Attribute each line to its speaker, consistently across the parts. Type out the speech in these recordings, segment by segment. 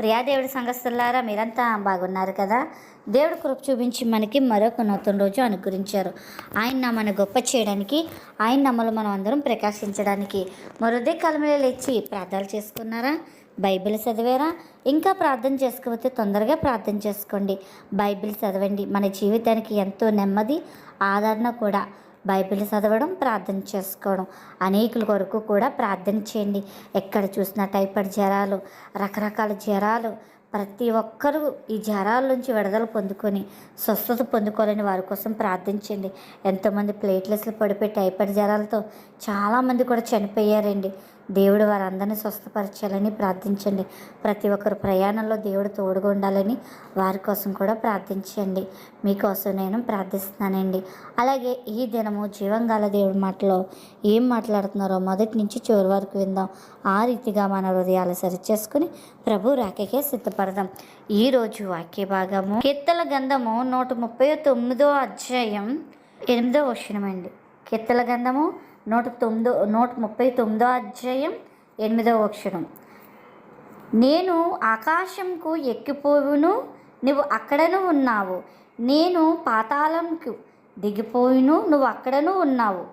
Speaker 1: ప్రియా దేవుడి సంఘస్థులారా మీరంతా బాగున్నారు కదా? దేవుడు కృప చూపించి మనకి మరొక నూతన రోజు అనుగ్రహించారు. ఆయన మన గొప్ప చేయడానికి ఆయన నమ్మలు మనం అందరం ప్రకాశించడానికి మరోదే కాలంలో లేచి ప్రార్థనలు చేసుకున్నారా? బైబిల్ చదివారా? ఇంకా ప్రార్థన చేసుకోకపోతే తొందరగా ప్రార్థన చేసుకోండి. బైబిల్ చదవండి. మన జీవితానికి ఎంతో నెమ్మది ఆదరణ కూడా. బైబిల్ చదవడం ప్రార్థన చేసుకోవడం. అనేకుల కొరకు కూడా ప్రార్థన చేయండి. ఎక్కడ చూసినా టైఫాయిడ్ జ్వరాలు రకరకాల జ్వరాలు ప్రతి ఒక్కరూ ఈ జ్వరాల నుంచి విడుదల పొందుకొని స్వస్థత పొందుకోవాలని వారి కోసం ప్రార్థించండి ఎంతోమంది ప్లేట్లెస్లు పడిపోయి టైఫాయిడ్ జ్వరాలతో చాలామంది కూడా చనిపోయారండి. దేవుడు వారందరినీ స్వస్థపరచాలని ప్రార్థించండి. ప్రతి ఒక్కరు ప్రయాణంలో దేవుడు తోడుగా ఉండాలని వారి కోసం కూడా ప్రార్థించండి. మీకోసం నేను ప్రార్థిస్తున్నానండి. అలాగే ఈ దినము జీవంగాల దేవుడి మాటలో ఏం మాట్లాడుతున్నారో మొదటి నుంచి చివరి వరకు విందాం. ఆ రీతిగా మన హృదయాలు సరిచేసుకుని ప్రభు రాకకే సిద్ధపడదాం. ఈరోజు వాక్య భాగము కీర్తల గంధము నూట ముప్పై తొమ్మిదో అధ్యాయం ఎనిమిదో వచనమండి. కీర్తల గంధము నూట తొమ్మిదో నూట ముప్పై తొమ్మిదో అధ్యాయం ఎనిమిదో అక్షరం నేను ఆకాశంకు ఎక్కిపోవును నువ్వు అక్కడను ఉన్నావు. నేను పాతాళంకు దిగిపోయిను నువ్వు అక్కడను ఉన్నావు.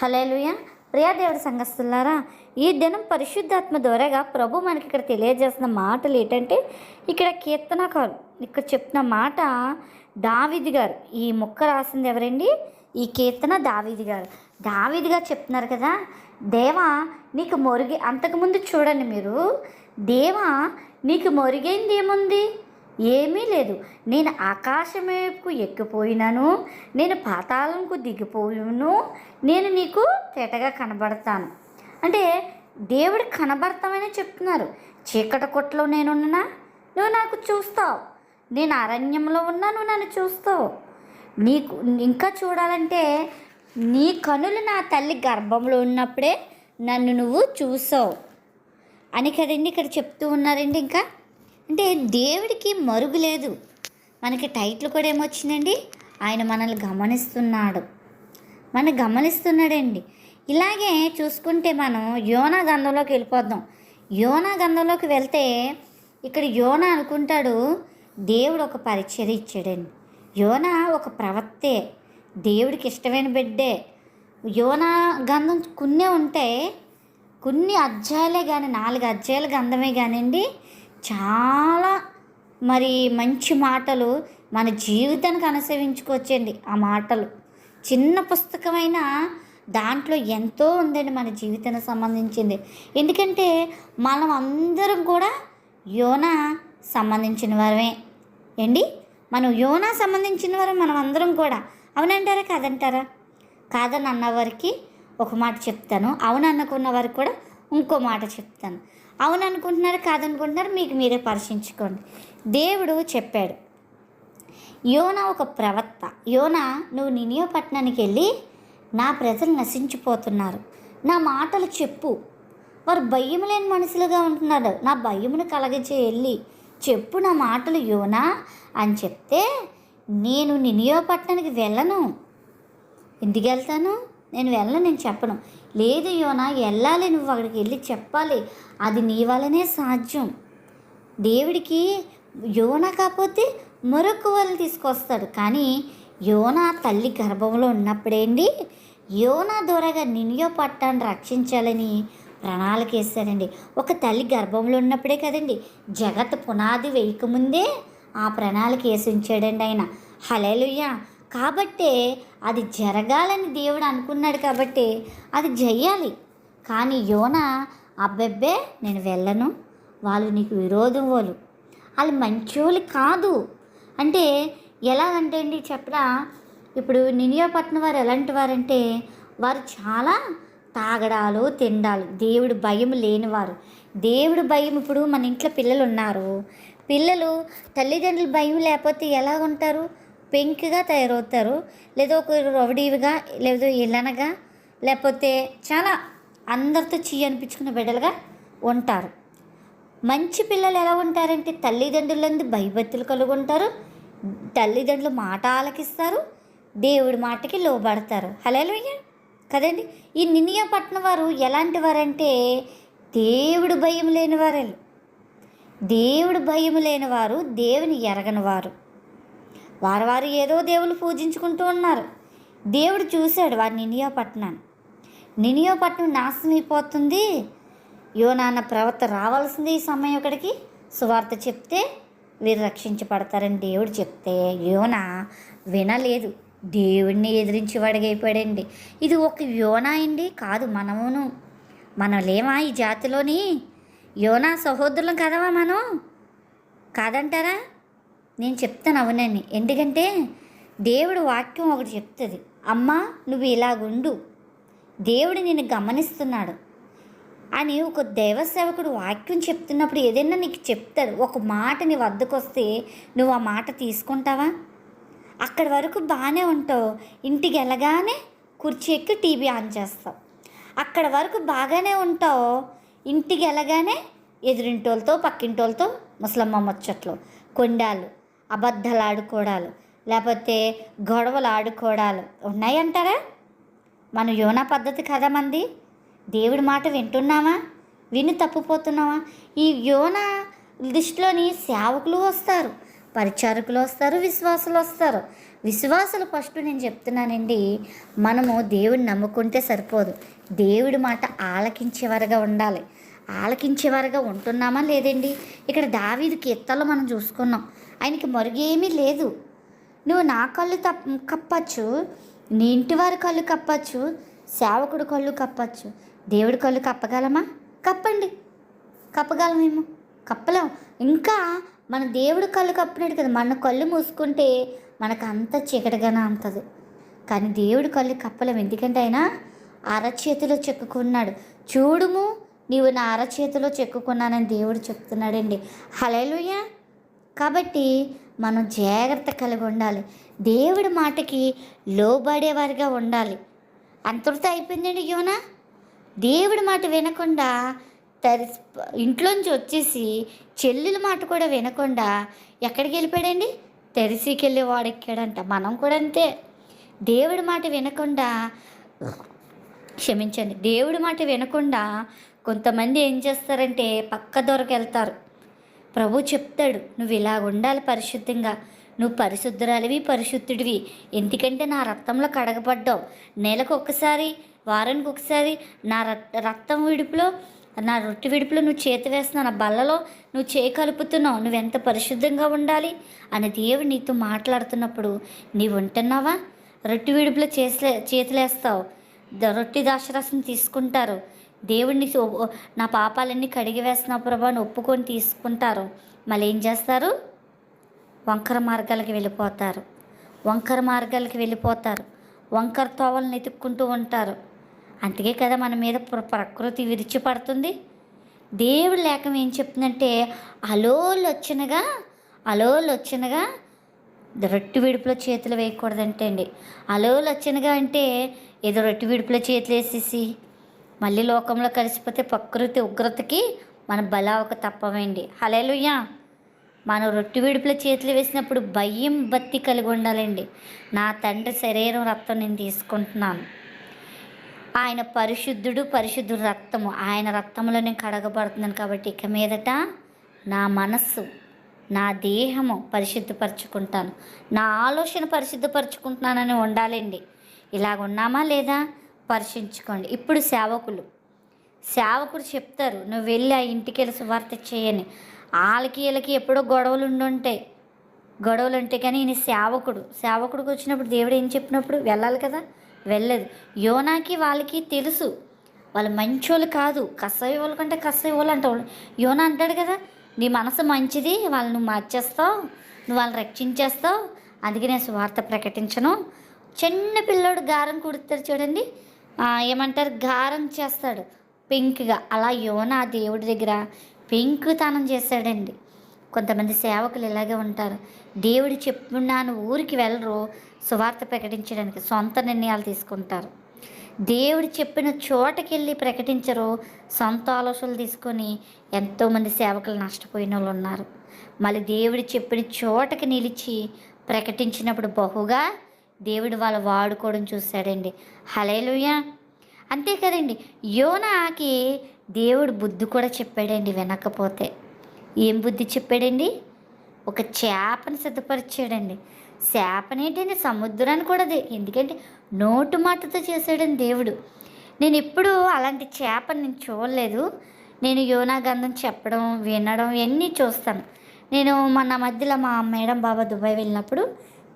Speaker 1: హలేలుయ ప్రియాదేవుడి సంఘస్థులారా ఈ దినం పరిశుద్ధాత్మ ద్వారాగా ప్రభు మనకి ఇక్కడ తెలియజేస్తున్న మాటలు ఏంటంటే ఇక్కడ కీర్తనకారు ఇక్కడ చెప్తున్న మాట దావిది గారు. ఈ ముక్క రాసింది ఎవరండి? ఈ కీర్తన దావిది గారు. దావిది గారు చెప్తున్నారు కదా దేవా నీకు మొరిగి అంతకుముందు చూడండి మీరు. దేవా నీకు మొరిగైంది ఏముంది? ఏమీ లేదు. నేను ఆకాశం వైపుకు ఎక్కిపోయినాను నేను పాతాళంకు దిగిపోయాను నేను నీకు తేటగా కనబడతాను. అంటే దేవుడు కనబడతామని చెప్తున్నారు. చీకటి కొట్లో నేనున్నా నువ్వు నాకు చూస్తావు. నేను అరణ్యంలో ఉన్నా నువ్వు నన్ను చూస్తావు. నీకు ఇంకా చూడాలంటే నీ కనులు నా తల్లి గర్భంలో ఉన్నప్పుడే నన్ను నువ్వు చూసావు. అని కదండి ఇక్కడ చెప్తూ ఉన్నారండి ఇంకా. అంటే దేవుడికి మరుగు లేదు. మనకి టైటిల్ కూడా ఏమొచ్చిందండి? ఆయన మనల్ని గమనిస్తున్నాడు. మన గమనిస్తున్నాడండి. ఇలాగే చూసుకుంటే మనం యోనా గంధంలోకి వెళ్ళిపోద్దాం యోనా గంధంలోకి వెళ్తే ఇక్కడ యోనా అనుకుంటాడు దేవుడు ఒక పరిచయం ఇచ్చాడండి. యోన ఒక ప్రవక్తే దేవుడికి ఇష్టమైన బిడ్డే. యోన గంధం కున్నే ఉంటే కొన్ని అధ్యాయాలే కానీ నాలుగు అధ్యాయాల గంధమే కానివ్వండి చాలా మరి మంచి మాటలు మన జీవితానికి అనుసరించుకోవచ్చండి ఆ మాటలు. చిన్న పుస్తకమైన దాంట్లో ఎంతో ఉందండి మన జీవితానికి సంబంధించింది. ఎందుకంటే మనం అందరం కూడా యోన సంబంధించిన వారమే. ఏండి? మనం యోనా సంబంధించిన వారు మనం అందరం కూడా. అవునంటారా కాదంటారా? కాదని అన్నవారికి ఒక మాట చెప్తాను. అవును అనుకున్న వారికి కూడా ఇంకో మాట చెప్తాను. అవును అనుకుంటున్నారు కాదనుకుంటున్నారు మీకు మీరే పరిశీలించుకోండి. దేవుడు చెప్పాడు యోనా ఒక ప్రవక్త. యోనా నువ్వు నినియో పట్టణానికి వెళ్ళి నా ప్రజలు నశించిపోతున్నారు. నా మాటలు చెప్పు. వారు భయం లేని మనుషులుగా ఉంటున్నారు. నా భయమును కలగజే వెళ్ళి చెప్పు నా మాటలు యోనా అని చెప్తే నేను నినియో పట్టణానికి వెళ్ళను. ఎందుకు వెళ్తాను? నేను వెళ్ళను నేను చెప్పను. లేదు యోనా వెళ్ళాలి నువ్వు అక్కడికి వెళ్ళి చెప్పాలి. అది నీ వల్లనే సాధ్యం. దేవుడికి యోన కాకపోతే మరొక వాళ్ళు తీసుకొస్తాడు. కానీ యోన తల్లి గర్భంలో ఉన్నప్పుడేంటి? యోన ద్వారాగా నినియో పట్టాన్ని రక్షించాలని ప్రణాళిక వేశారండి ఒక తల్లి గర్భంలో ఉన్నప్పుడే కదండి జగత్ పునాది వేయకముందే ఆ ప్రణాళిక వేసి ఉంచాడండి ఆయన. హలేలుయ్య కాబట్టే అది జరగాలని దేవుడు అనుకున్నాడు కాబట్టి అది చెయ్యాలి కానీ యోన అబ్బెబ్బే నేను వెళ్ళను వాళ్ళు నీకు విరోధం వాళ్ళు వాళ్ళు మంచోళ్ళు కాదు. అంటే ఎలాగంటే అండి చెప్పరా ఇప్పుడు నినియాపట్నం వారు ఎలాంటి వారంటే వారు చాలా తాగడాలు తిండాలు. దేవుడు భయం లేనివారు. దేవుడు భయం ఇప్పుడు మన ఇంట్లో పిల్లలు ఉన్నారు పిల్లలు తల్లిదండ్రుల భయం లేకపోతే ఎలా ఉంటారు? పెంకిగా తయారవుతారు. లేదా ఒక రౌడీవిగా లేదా ఇల్లనగా లేకపోతే చాలా అందరితో చీ అనిపించుకున్న బిడ్డలుగా ఉంటారు. మంచి పిల్లలు ఎలా ఉంటారంటే తల్లిదండ్రులందు భయభక్తులు కలిగి ఉంటారు తల్లిదండ్రులు మాట ఆలకిస్తారు దేవుడి మాటకి లోబడతారు. హలోయ్య కదండి? ఈ నినియపట్నం వారు ఎలాంటి వారంటే దేవుడు భయం లేని వారు దేవుడు భయం లేని వారు దేవుని ఎరగని వారు. వారు వారు ఏదో దేవుళ్ళు పూజించుకుంటూ ఉన్నారు. దేవుడు చూశాడు వారి నినియా పట్టణాన్ని పట్టణం నాశనం అయిపోతుంది. యోనాన్న ప్రవర్త రావాల్సింది ఈ సమయం ఒకటికి సువార్త చెప్తే వీరు రక్షించబడతారని దేవుడు చెప్తే యోన వినలేదు. దేవుడిని ఎదిరించి వాడిగైపోయాడండి. ఇది ఒక యోనా అండి కాదు మనమును. మనం లేమా ఈ జాతిలోని? యోనా సహోదరులం కదవా మనం? కాదంటారా? నేను చెప్తాను అవునని ఎందుకంటే దేవుడు వాక్యం ఒకటి చెప్తుంది. అమ్మా నువ్వు ఇలాగుండు. దేవుడు నిన్ను గమనిస్తున్నాడు అని ఒక దైవ సేవకుడు వాక్యం చెప్తున్నప్పుడు ఏదైనా నీకు చెప్తాడు. ఒక మాట నీ వద్దకొస్తే నువ్వు ఆ మాట తీసుకుంటావా? అక్కడి వరకు బాగానే ఉంటావు. ఇంటికి వెళ్ళగానే కుర్చీ ఎక్కి టీవీ ఆన్ చేస్తావు. అక్కడ వరకు బాగానే ఉంటావు. ఇంటికి వెళ్ళగానే ఎదురింటోళ్ళతో పక్కింటోళ్ళతో ముసలమ్మ ముచ్చట్లు కొండాలు అబద్ధాలు ఆడుకోవడాలు లేకపోతే గొడవలు ఆడుకోవడాలు ఉన్నాయంటారా? మన యోనా పద్ధతి కదా మంది. దేవుడి మాట వింటున్నావా? విని తప్పుపోతున్నావా? ఈ యోన దృష్టిలోని సేవకులు వస్తారు. పరిచారకులు వస్తారు విశ్వాసులు వస్తారు. విశ్వాసులు ఫస్ట్ నేను చెప్తున్నానండి మనము దేవుడిని నమ్ముకుంటే సరిపోదు. దేవుడి మాట ఆలకించేవారుగా ఉండాలి. ఆలకించేవారుగా ఉంటున్నామా లేదండి? ఇక్కడ దావీదు కీర్తలు మనం చూసుకున్నాం. ఆయనకి మరుగేమీ లేదు. నువ్వు నా కళ్ళు తప్ కప్పచ్చు నీ ఇంటి వారి కళ్ళు కప్పచ్చు సేవకుడు కళ్ళు కప్పచ్చు. దేవుడి కళ్ళు కప్పగలమా? కప్పండి. కప్పగలమేమో. కప్పలేం. ఇంకా మన దేవుడు కళ్ళు కప్పినాడు కదా. మన కళ్ళు మూసుకుంటే మనకు అంత చీకటిగానే అంతది కానీ దేవుడు కళ్ళు కప్పలేము. ఎందుకంటే ఆయన అరచేతిలో చెక్కుకున్నాడు. చూడుము నీవు నా అరచేతిలో చెక్కుకున్నానని దేవుడు చెప్తున్నాడండి. హలేలుయ కాబట్టి మనం జాగ్రత్త కలిగి ఉండాలి. దేవుడి మాటకి లోబడేవారిగా ఉండాలి. అంతటితో అయిపోయిందండి యోనా? దేవుడి మాట వినకుండా తరి ఇంట్లోంచి వచ్చేసి చెల్లెల మాట కూడా వినకుండా ఎక్కడికి వెళ్ళిపోయాడండి? తెరిసికి వెళ్ళి వాడెక్కాడంట మనం కూడా అంతే. దేవుడి మాట వినకుండా క్షమించండి. దేవుడి మాట వినకుండా కొంతమంది ఏం చేస్తారంటే పక్క దొరకు వెళ్తారు. ప్రభు చెప్తాడు నువ్వు ఇలా ఉండాలి పరిశుద్ధంగా. నువ్వు పరిశుద్ధురాలివి పరిశుద్ధుడివి. ఎందుకంటే నా రక్తంలో కడగబడ్డావు. నెలకు ఒకసారి వారానికి ఒకసారి నా రక్తం విడుపులో నా రొట్టె విడుపులో నువ్వు చేతి వేస్తున్నావు నా బల్లలో నువ్వు చేయి కలుపుతున్నావు. నువ్వు ఎంత పరిశుద్ధంగా ఉండాలి? అని దేవుడు నీతో మాట్లాడుతున్నప్పుడు నీవు ఉంటున్నావా రొట్టె విడుపులో చేసే చేతులేస్తావు. రొట్టె దాశరసం తీసుకుంటారు. దేవుడిని నా పాపాలన్నీ కడిగి వేస్తున్నా ప్రభా అని ఒప్పుకొని తీసుకుంటారు. మళ్ళీ ఏం చేస్తారు? వంకర మార్గాలకి వెళ్ళిపోతారు. వంకర మార్గాలకి వెళ్ళిపోతారు. వంకర తోవలను ఎతుక్కుంటూ ఉంటారు. అందుకే కదా మన మీద ప్ర- ప్రకృతి విరిచిపడుతుంది. దేవుడు లేఖం ఏం చెప్తుందంటే అలోలొచ్చినగా వచ్చినగా అలోలు వచ్చినగా రొట్టె విడుపులో చేతులు వేయకూడదంటే అండి అలోలు వచ్చినగా అంటే ఏదో రొట్టె విడుపులో చేతులు వేసేసి మళ్ళీ లోకంలో కలిసిపోతే ప్రకృతి ఉగ్రతకి మన బలావక తప్పమండి. హలేలుయ్యా మనం రొట్టె విడుపుల చేతులు వేసినప్పుడు భయం బత్తి కలిగి ఉండాలండి. నా తండ్రి శరీరం రక్తం నేను తీసుకుంటున్నాను. ఆయన పరిశుద్ధుడు పరిశుద్ధుడు రక్తము. ఆయన రక్తంలో నేను కడగబడుతున్నాను కాబట్టి ఇక మీదట నా మనస్సు నా దేహము పరిశుద్ధపరచుకుంటాను. నా ఆలోచన పరిశుద్ధపరచుకుంటున్నానని ఉండాలండి. ఇలాగ ఉన్నామా లేదా? పరిశీలించుకోండి. ఇప్పుడు సేవకులు. సేవకుడు చెప్తారు నువ్వు వెళ్ళి ఆ ఇంటికి వెళ్ళి సువార్త చేయని. వాళ్ళకి వీళ్ళకి ఎప్పుడో గొడవలు ఉండుంటాయి గొడవలు ఉంటాయి కానీ ఈయన సేవకుడు. సేవకుడికి వచ్చినప్పుడు దేవుడు ఏం చెప్పినప్పుడు? వెళ్ళాలి కదా. వెళ్ళదు. యోనాకి వాళ్ళకి తెలుసు. వాళ్ళు మంచోళ్ళు కాదు. కసాయి వాళ్ళు కంటే కసాయి వాళ్ళు అంటావు యోనా అంటాడు కదా నీ మనసు మంచిది వాళ్ళు నువ్వు మార్చేస్తావు నువ్వు వాళ్ళని రక్షించేస్తావు అందుకే నేను స్వార్థ ప్రకటించను. చిన్న పిల్లోడు గారం కుడుతారు చూడండి. ఏమంటారు? గారం చేస్తాడు. పింక్గా. అలా యోన దేవుడి దగ్గర పింక్ తనం చేశాడండి కొంతమంది సేవకులు ఇలాగే ఉంటారు. దేవుడు చెప్పున్నాను ఊరికి వెళ్ళరు. సువార్త ప్రకటించడానికి సొంత నిర్ణయాలు తీసుకుంటారు. దేవుడు చెప్పిన చోటకెళ్ళి ప్రకటించరు. సొంత ఆలోచనలు తీసుకొని ఎంతోమంది సేవకులు నష్టపోయిన వాళ్ళు ఉన్నారు. మళ్ళీ దేవుడు చెప్పిన చోటకి నిలిచి ప్రకటించినప్పుడు బహుగా దేవుడు వాళ్ళు వాడుకోవడం చూశాడండి. హలేలుయా అంతే కదండి. యోనాకి దేవుడు బుద్ధి కూడా చెప్పాడండి వినకపోతే. ఏం బుద్ధి చెప్పాడండి? ఒక చేపను సిద్ధపరిచాడండి. చేపనేంటండి? సముద్రాన్ని కూడా ఎందుకంటే నోటు మాటతో చేశాడని దేవుడు. నేను ఎప్పుడూ అలాంటి చేపని నేను చూడలేదు. నేను యోనా గంధం చెప్పడం వినడం ఇవన్నీ చూస్తాను. నేను మొన్న మధ్యలో మా మేడం బాబా దుబాయ్ వెళ్ళినప్పుడు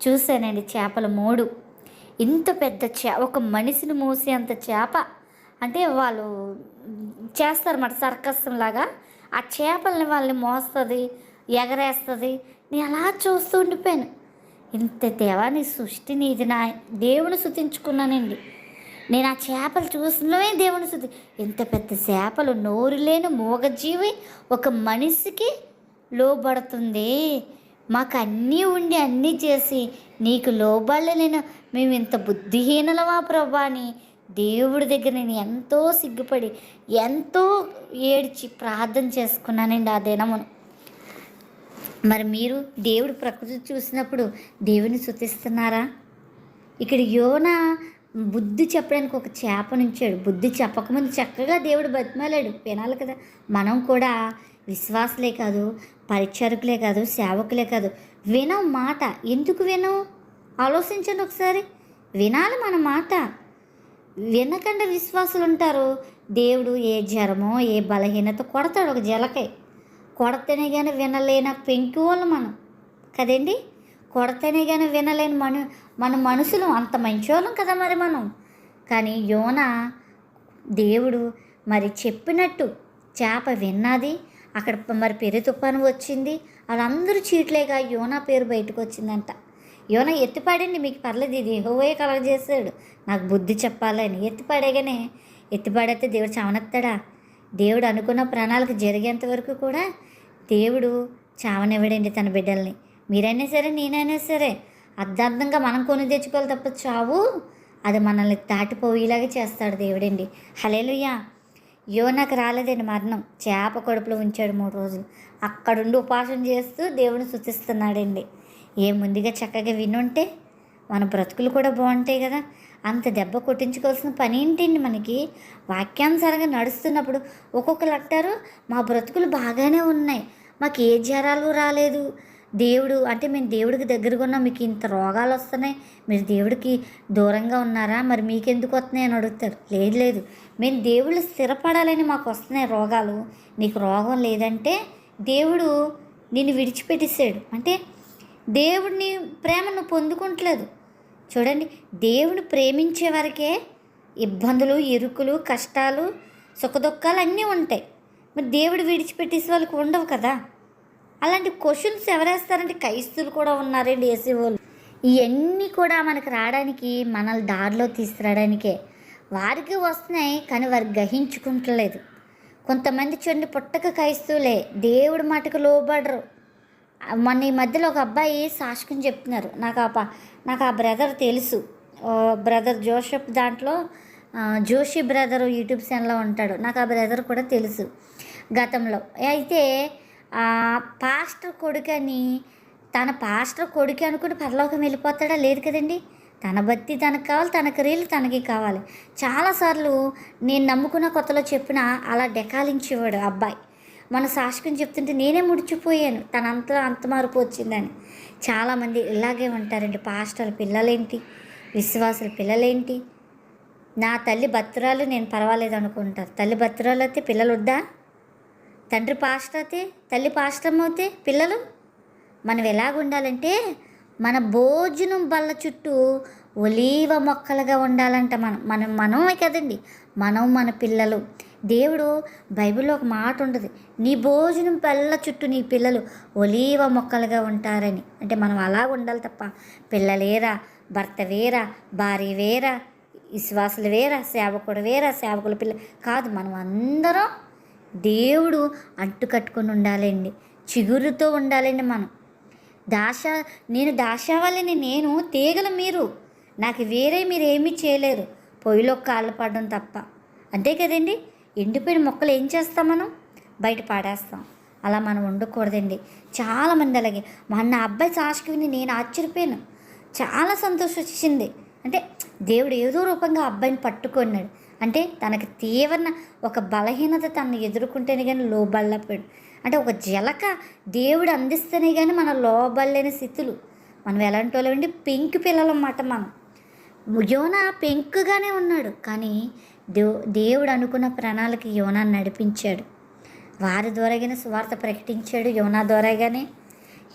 Speaker 1: చూశానండి చేపలు మూడు. ఇంత పెద్ద చే ఒక మనిషిని మూసేంత చేప. అంటే వాళ్ళు చేస్తారు సర్కస్ లాగా ఆ చేపల్ని వాళ్ళని మోస్తుంది ఎగరేస్తుంది. నేను అలా చూస్తూ ఉండిపోయాను. ఇంత దేవాని సృష్టిని ఇది నా దేవుని శుతించుకున్నానండి. నేను ఆ చేపలు చూసినవే దేవుని శుద్ధి ఇంత పెద్ద చేపలు నోరు లేని మూగజీవి ఒక మనిషికి లోబడుతుంది. మాకు అన్నీ ఉండి అన్నీ చేసి నీకు లోబడలేను. మేము ఇంత బుద్ధిహీనలమా ప్రభా అని దేవుడి దగ్గర నేను ఎంతో సిగ్గుపడి ఎంతో ఏడ్చి ప్రార్థన చేసుకున్నానండి ఆ దినమును. మరి మీరు దేవుడు ప్రకృతి చూసినప్పుడు దేవుని శుతిస్తున్నారా ఇక్కడ యోన బుద్ధి చెప్పడానికి ఒక చేప నుంచాడు. బుద్ధి చెప్పకముందు చక్కగా దేవుడు బతిమాలాడు. వినాలి కదా. మనం కూడా విశ్వాసులే కాదు పరిచారకులే కాదు సేవకులే కాదు. వినం మాట. ఎందుకు వినం? ఆలోచించండి ఒకసారి. వినాలి మన మాట. వినకండ విశ్వాసులు ఉంటారు దేవుడు ఏ జ్వరమో ఏ బలహీనత కొడతాడు ఒక జలకై. కొడతేనే కానీ వినలేన పెంకి వాళ్ళు మనం. కదండి? కొడతేనే కానీ వినలేని మన మన మనుషులు అంత మంచోళ్ళం కదా మరి మనం. కానీ యోన దేవుడు మరి చెప్పినట్టు చేప విన్నది. అక్కడ మరి పెరు తుఫాను వచ్చింది. వాళ్ళందరూ చీట్లేగా యోనా పేరు బయటకు వచ్చిందంట యోన ఎత్తిపాడండి మీకు పర్లేదు ఇది యెహోవే కలగజేశాడు నాకు బుద్ధి చెప్పాలని. ఎత్తిపాడేగానే ఎత్తిపాడైతే దేవుడు చావనెత్తాడా? దేవుడు అనుకున్న ప్రణాళిక జరిగేంత వరకు కూడా దేవుడు చావనివ్వడండి తన బిడ్డల్ని. మీరైనా సరే నేనైనా సరే అర్ధార్థంగా మనం కొని తెచ్చుకోవాలి తప్ప చావు. అది మనల్ని దాటిపోయేలాగా చేస్తాడు దేవుడండి. హలేలుయ్యా యోనకు రాలేదండి మరణం. చేప కడుపులో ఉంచాడు మూడు రోజులు. అక్కడుండి ఉపాసన చేస్తూ దేవుని శుతిస్తున్నాడండి ఏ ముందుగా చక్కగా వినుంటే మన బ్రతుకులు కూడా బాగుంటాయి కదా. అంత దెబ్బ కొట్టించుకోవాల్సిన పని ఏంటండి మనకి? వాక్యానుసారంగా నడుస్తున్నప్పుడు ఒక్కొక్కరు అంటారు మా బ్రతుకులు బాగానే ఉన్నాయి. మాకు ఏ జ్వరాలు రాలేదు. దేవుడు అంటే మేము దేవుడికి దగ్గరగా ఉన్నాం. మీకు ఇంత రోగాలు వస్తున్నాయి. మీరు దేవుడికి దూరంగా ఉన్నారా? మరి మీకెందుకు వస్తున్నాయి? అని అడుగుతారు. లేదు లేదు. మేము దేవుళ్ళు స్థిరపడాలని మాకు వస్తున్నాయి రోగాలు. నీకు రోగం లేదంటే దేవుడు నిన్ను విడిచిపెట్టేసాడు అంటే దేవుడిని ప్రేమను పొందుకుంటలేదు. చూడండి దేవుని ప్రేమించే వరకే ఇబ్బందులు ఇరుకులు కష్టాలు సుఖదుఖాలు అన్నీ ఉంటాయి. మరి దేవుడు విడిచిపెట్టేసి వాళ్ళకి ఉండవు కదా? అలాంటి క్వశ్చన్స్ ఎవరేస్తారంటే క్రైస్తులు కూడా ఉన్నారండి ఏసీ వాళ్ళు ఇవన్నీ కూడా మనకు రావడానికి మనల్ని దారిలో తీసుకురావడానికే వారికి వస్తున్నాయి కానీ వారు గ్రహించుకుంటలేదు. కొంతమంది చూడండి పుట్టక క్రైస్తువులే. దేవుడి మాటకు లోబడరు. మొన్న ఈ మధ్యలో ఒక అబ్బాయి సాక్షికం చెప్తున్నారు. నాకు ఆ ప- నాకు ఆ బ్రదర్ తెలుసు. బ్రదర్ జోషప్ దాంట్లో జోషి బ్రదర్ యూట్యూబ్ ఛానల్లో ఉంటాడు. నాకు ఆ బ్రదర్ కూడా తెలుసు గతంలో. అయితే ఆ పాస్టర్ కొడుకని తన పాస్టర్ కొడుకు అనుకుని పరలోకం వెళ్ళిపోతాడా? లేదు కదండి. తన బత్తి తనకు కావాలి తన రీలు తనకి కావాలి. చాలాసార్లు నేను నమ్ముకున్న కొత్తలో చెప్పిన అలా డెకాలించేవాడు ఆ అబ్బాయి. మన సాక్షికం చెప్తుంటే నేనే ముడిచిపోయాను. తనంతా అంత మార్పు వచ్చిందని. చాలామంది ఇలాగే ఉంటారండి. పాస్టర్ల పిల్లలేంటి? విశ్వాసుల పిల్లలేంటి? నా తల్లి భత్రాలు నేను పర్వాలేదు అనుకుంటారు తల్లి భత్రాలు అయితే పిల్లలు వద్దా? తండ్రి పాస్టర్ అయితే తల్లి పాస్టర్ అవుతే పిల్లలు? మనం ఎలాగ ఉండాలంటే మన భోజనం బల్ల చుట్టూ ఒలీవ మొక్కలుగా ఉండాలంట మనం. మనం మనమే కదండి. మనం మన పిల్లలు. దేవుడు బైబిల్లో ఒక మాట ఉంటుంది నీ భోజనం బల్ల చుట్టూ నీ పిల్లలు ఒలీవ మొక్కలుగా ఉంటారని. అంటే మనం అలా ఉండాలి తప్ప పిల్లలేరా భర్త వేరా భార్య వేరా విశ్వాసులు వేరా సేవకుడు వేరా సేవకుల పిల్ల కాదు మనం అందరం దేవుడు అంటుకట్టుకొని ఉండాలండి. చిగురుతో ఉండాలండి మనం. దాశ నేను దాశావాలని నేను తీగలు మీరు. నాకు వేరే మీరు ఏమీ చేయలేరు. పొయ్యిలో కాళ్ళు పడడం తప్ప. అంతే కదండి? ఎండిపోయిన మొక్కలు ఏం చేస్తాం మనం? బయట పాడేస్తాం. అలా మనం ఉండకూడదండి. చాలామంది అలాగే. మొన్న అబ్బాయి సాక్షికి విని నేను ఆశ్చర్యపోయాను. చాలా సంతోషం వచ్చింది అంటే దేవుడు ఏదో రూపంగా అబ్బాయిని పట్టుకున్నాడు. అంటే తనకి తీవ్ర ఒక బలహీనత తనని ఎదుర్కొంటేనే కానీ లోబడలేపాడు అంటే ఒక జలక దేవుడు అందిస్తేనే కానీ మన లోబల్లేని స్థితులు. మనం ఎలాంటి వాళ్ళమండి? పెంకు పిల్లలు అన్నమాట మనం. యోనా పెంకుగానే ఉన్నాడు. కానీ దేవు దేవుడు అనుకున్న ప్రణాళిక యోనా నడిపించాడు. వారి ద్వారాగానే సువార్త ప్రకటించాడు. యోనా ద్వారాగానే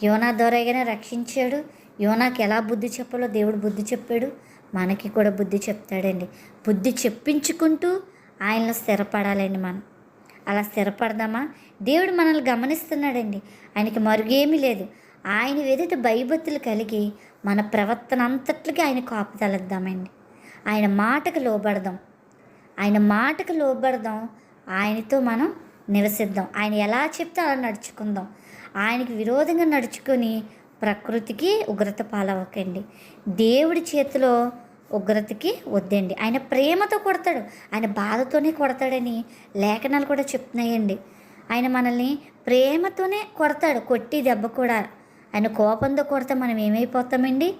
Speaker 1: యోనా ద్వారాగానే రక్షించాడు. యోనాకి ఎలా బుద్ధి చెప్పాలో దేవుడు బుద్ధి చెప్పాడు. మనకి కూడా బుద్ధి చెప్తాడండి. బుద్ధి చెప్పించుకుంటూ ఆయనలో స్థిరపడాలండి మనం. అలా స్థిరపడదామా? దేవుడు మనల్ని గమనిస్తున్నాడండి. ఆయనకి మరుగేమీ లేదు. ఆయన ఏదైతే భయభక్తులు కలిగి మన ప్రవర్తన అంతట్లకి ఆయన కాపుదలద్దామండి ఆయన మాటకు లోబడదాం. ఆయన మాటకు లోబడదాం ఆయనతో మనం నివసిద్దాం. ఆయన ఎలా చెప్తే అలా నడుచుకుందాం. ఆయనకి విరోధంగా నడుచుకొని ప్రకృతికి ఉగ్రత పాలవకండి దేవుడి చేతిలో ఉగ్రతకి వద్దండి. ఆయన ప్రేమతో కొడతాడు. ఆయన బాధతోనే కొడతాడని లేఖనాలు కూడా చెప్తున్నాయండి. ఆయన మనల్ని ప్రేమతోనే కొడతాడు. కొట్టి దెబ్బ కూడా ఆయన కోపంతో కొడితే మనం ఏమైపోతామండి?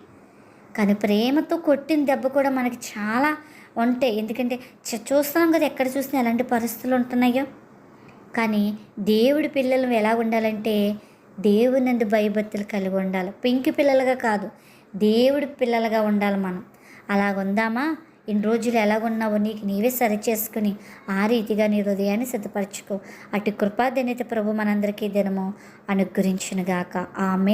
Speaker 1: కానీ ప్రేమతో కొట్టిన దెబ్బ కూడా మనకి చాలా ఉంటాయి ఎందుకంటే చూస్తున్నాం కదా ఎక్కడ చూసినా ఎలాంటి పరిస్థితులు ఉంటున్నాయో. కానీ దేవుడి పిల్లలు ఎలా ఉండాలంటే దేవుని నందు భయభక్తులు కలిగి ఉండాలి. పెంకి పిల్లలుగా కాదు దేవుడి పిల్లలుగా ఉండాలి మనం. అలాగ ఉందామా? ఇన్ని రోజులు ఎలాగున్నావో నీకు నీవే సరి చేసుకుని ఆ రీతిగా నీ హృదయాన్ని సిద్ధపరచుకో. అటు కృపాధన్యత ప్రభు మనందరికీ దినము అనుగ్రహించునుగాక. ఆమె